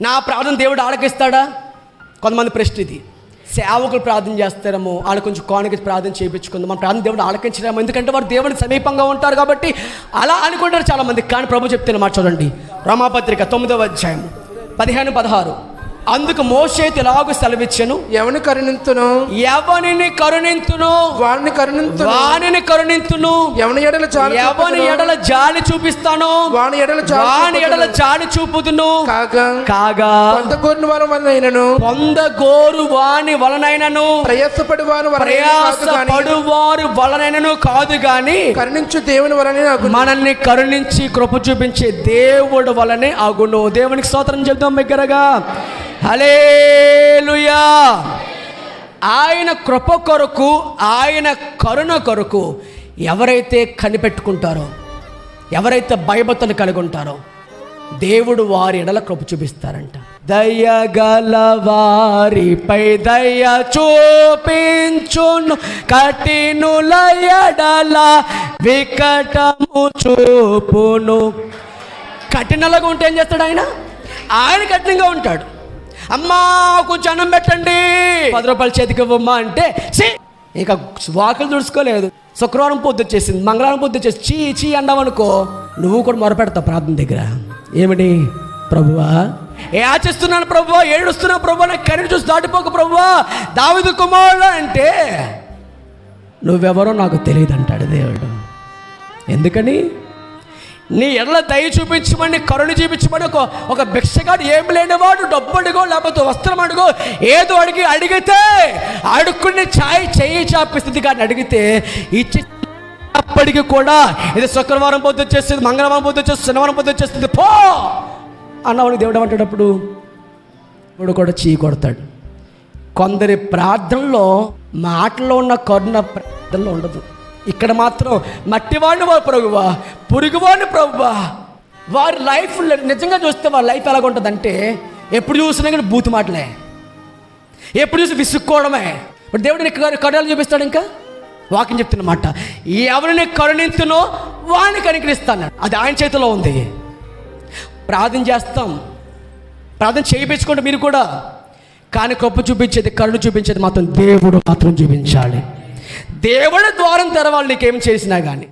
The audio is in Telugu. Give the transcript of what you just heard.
నా ప్రార్థన దేవుడు ఆలకిస్తాడా? కొంతమంది ప్రశ్న ఇది. సేవకులు ప్రార్థన చేస్తారేమో వాళ్ళు కొంచెం కోణకి ప్రార్థన చేయించుకుందాం. మన ప్రార్థన దేవుడు ఆలకించడేమో ఎందుకంటే వారు దేవుడిని సమీపంగా ఉంటారు కాబట్టి అలా అనుకుంటారు చాలామంది. కానీ ప్రభు చెప్తే మాట చూడండి. రమాపత్రిక తొమ్మిదవ అధ్యాయం పదిహేను పదహారు. అందుకు మోషేతి ఎలాగూ సెలవిచ్చాను. ఎవని కరుణింతును? ఎవరిని కరుణింతును? వాడిని కరుణింతును. వానిని కరుణింతును. ఎవని ఎడల చాలు ఎవని ఎడల జాలి చూపిస్తాను? వాని ఎడల వాని ఎడల జాలి చూపుదును. కాగా? కాగా? కోరిన వారు వలనైనను? పొందగోరు వాని వలనైనను. ప్రయాసపడి వారు ప్రయాస పడువారు వలనైనను కాదు గాని కరుణించు దేవుని వలనే మనల్ని కరుణించి కృప చూపించే దేవుడు వలనే అగును దేవునికి స్తోత్రం చెప్దాం దగ్గరగా హలేలుయా ఆయన కృప కొరకు ఆయన కరుణ కొరకు ఎవరైతే కనిపెట్టుకుంటారో ఎవరైతే భయభత్తలు కలిగి ఉంటారో దేవుడు వారి ఎడల కృప చూపిస్తారంట. దయగల వారిపై దయ చూపించును కఠినుల ఎడల వికటము చూపును. కఠినలుగా ఉంటే ఏం చేస్తాడు ఆయన? ఆయన కఠినంగా ఉంటాడు. అమ్మా కొంచెం అన్నం పెట్టండి. పది రూపాయలు చేతికి ఇవ్వమ్మా అంటే ఇక వాకులు తుడుచుకోలేదు శుక్రవారం పొద్దు వచ్చేసింది మంగళవారం పొద్దు వచ్చేసి చీ చీ అన్నావనుకో నువ్వు కూడా మొరపెడతావు ప్రార్థన దగ్గర. ఏమిటి? ప్రభువా? ఏ ఆచిస్తున్నాను ప్రభువా? ఏడుస్తున్నాను ప్రభువా? నాకు కరెంట్ చూసి దాటిపోక ప్రభువా. దావిదు కుమారుడు అంటే నువ్వెవరో నాకు తెలియదు అంటాడు దేవుడు. ఎందుకని? నీ ఎడల దయ చూపించమని కరుణ చూపించమని ఒక ఒక భిక్షగాడు ఏం లేనివాడు డబ్బు అడుగో లేకపోతే వస్త్రం అడుగో ఏదో అడిగి అడిగితే అడుక్కుని ఛాయ్ చేయి చాపిస్తుంది. కానీ అడిగితే ఇచ్చి అప్పటికి కూడా ఇది శుక్రవారం పొద్దు వచ్చేస్తుంది మంగళవారం పొద్దు వచ్చేస్తుంది శనివారం పొద్దు వచ్చేస్తుంది. పో! అన్నవాడు దేవుడు అంటాడప్పుడు ఇప్పుడు కూడా చీ కొడతాడు. కొందరి ప్రార్థనలో మాటలో ఉన్న కరుణ ప్రార్థనలో ఉండదు. ఇక్కడ మాత్రం మట్టివాడిని వారు ప్రభువా పురుగువాడిని ప్రభువా వారి లైఫ్ నిజంగా చూస్తే వారి లైఫ్ ఎలాగుంటుందంటే ఎప్పుడు చూసినా కానీ బూతు మాటలే. ఎప్పుడు చూసి విసుక్కోవడమే. ఇప్పుడు దేవుడు నీకు కరుణాలు చూపిస్తాడు ఇంకా? వాక్యం చెప్తున్నమాట ఎవరిని కరుణించునో వాడిని కనికరిస్తాను. అది ఆయన చేతిలో ఉంది. ప్రార్థన చేస్తాం. ప్రార్థన చేయించుకోండి మీరు కూడా. కానీ కప్పు చూపించేది కరుణ చూపించేది మాత్రం దేవుడు మాత్రం చూపించాలి. దేవుడి ద్వారం తెరవాలి నీకేం చేసినా కానీ